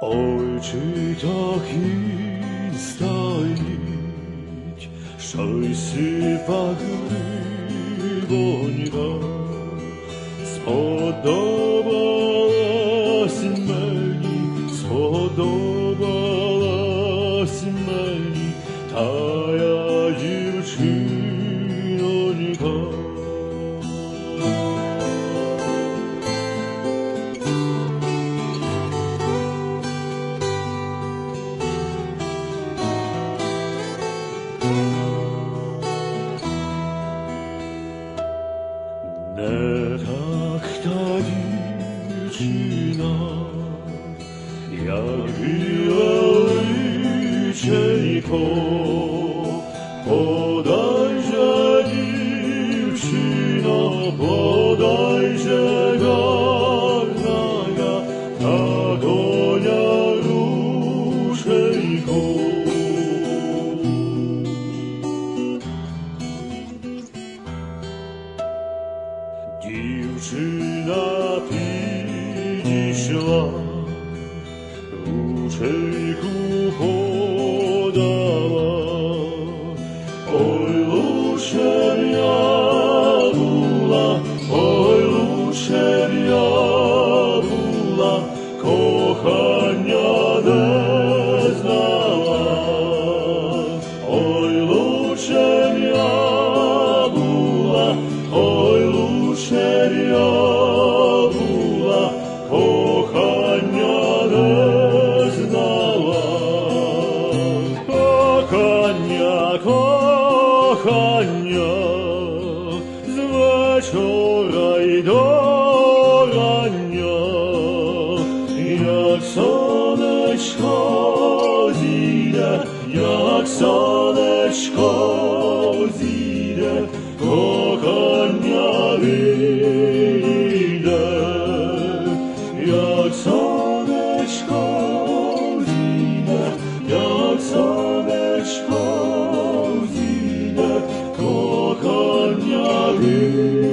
Olcsütakint sztájt, sajszépák rívonyra, szpadnak. Jakby ojcze i po, podaj. 你只那笔一划，入尘土。Кохання, з вечора й до рання, як сонечко зійде, як сонечко You.